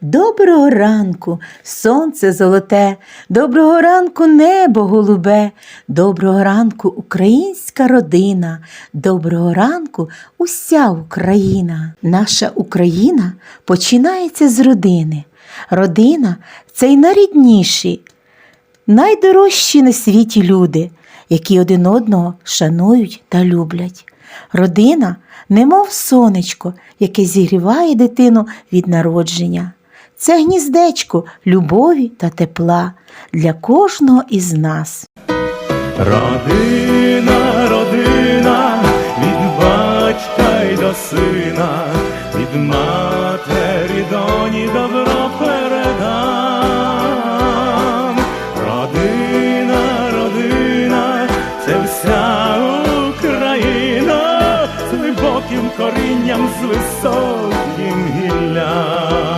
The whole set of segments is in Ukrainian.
Доброго ранку, сонце золоте, доброго ранку, небо голубе, доброго ранку, українська родина, доброго ранку, уся Україна. Наша Україна починається з родини. Родина це й найрідніші, найдорожчі на світі люди, які один одного шанують та люблять. Родина, немов сонечко, яке зігріває дитину від народження. Це гніздечко любові та тепла для кожного із нас. Родина, родина, від батька й до сина, від матері доні добро передам. Родина, родина, це вся Україна з глибоким корінням, з високим гіллям.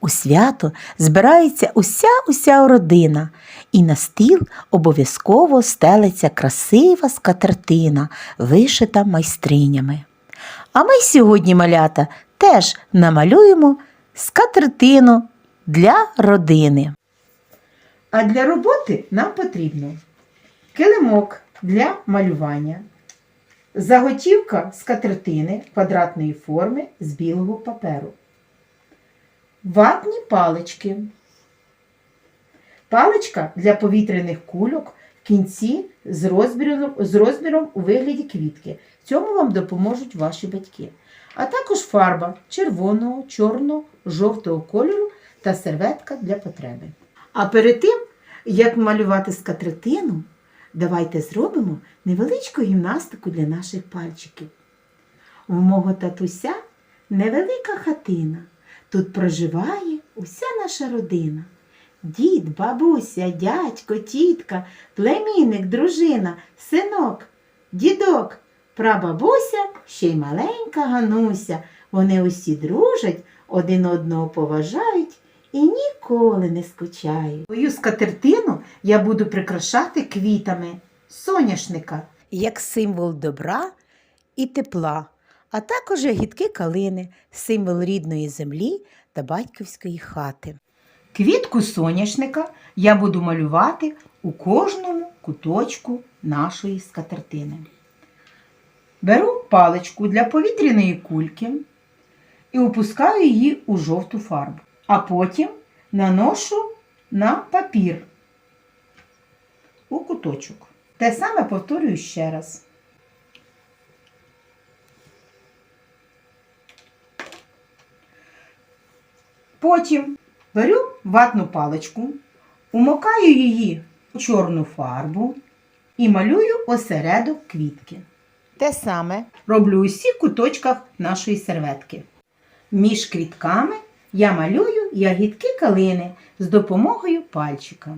у свято збирається уся уся родина, і на стіл обов'язково стелиться красива скатертина, вишита майстринями. А ми сьогодні, малята, теж намалюємо скатертину для родини. А для роботи нам потрібно килимок для малювання, заготівка скатертини квадратної форми з білого паперу, ватні палички, паличка для повітряних кульок в кінці з розміром, з розміром у вигляді квітки. Цьому вам допоможуть ваші батьки. А також фарба червоного, чорного, жовтого кольору та серветка для потреби. А перед тим, як малювати скатертину, давайте зробимо невеличку гімнастику для наших пальчиків. У мого татуся невелика хатина. Тут проживає уся наша родина. Дід, бабуся, дядько, тітка, племінник, дружина, синок, дідок, прабабуся, ще й маленька Гануся. Вони усі дружать, один одного поважають і ніколи не скучають. Свою скатертину я буду прикрашати квітами соняшника, як символ добра і тепла, а також гідки калини, символ рідної землі та батьківської хати. Квітку соняшника я буду малювати у кожному куточку нашої скатертини. Беру паличку для повітряної кульки і опускаю її у жовту фарбу, а потім наношу на папір у куточок. Те саме повторюю ще раз. Потім беру ватну паличку, умокаю її у чорну фарбу і малюю осередок квітки. Те саме роблю у всіх куточках нашої серветки. Між квітками я малюю ягідки калини з допомогою пальчика.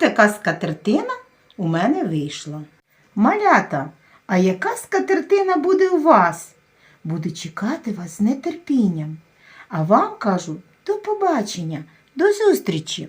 Така скатертина у мене вийшла. Малята, а яка скатертина буде у вас? Буду чекати вас з нетерпінням. А вам кажу до побачення, до зустрічі!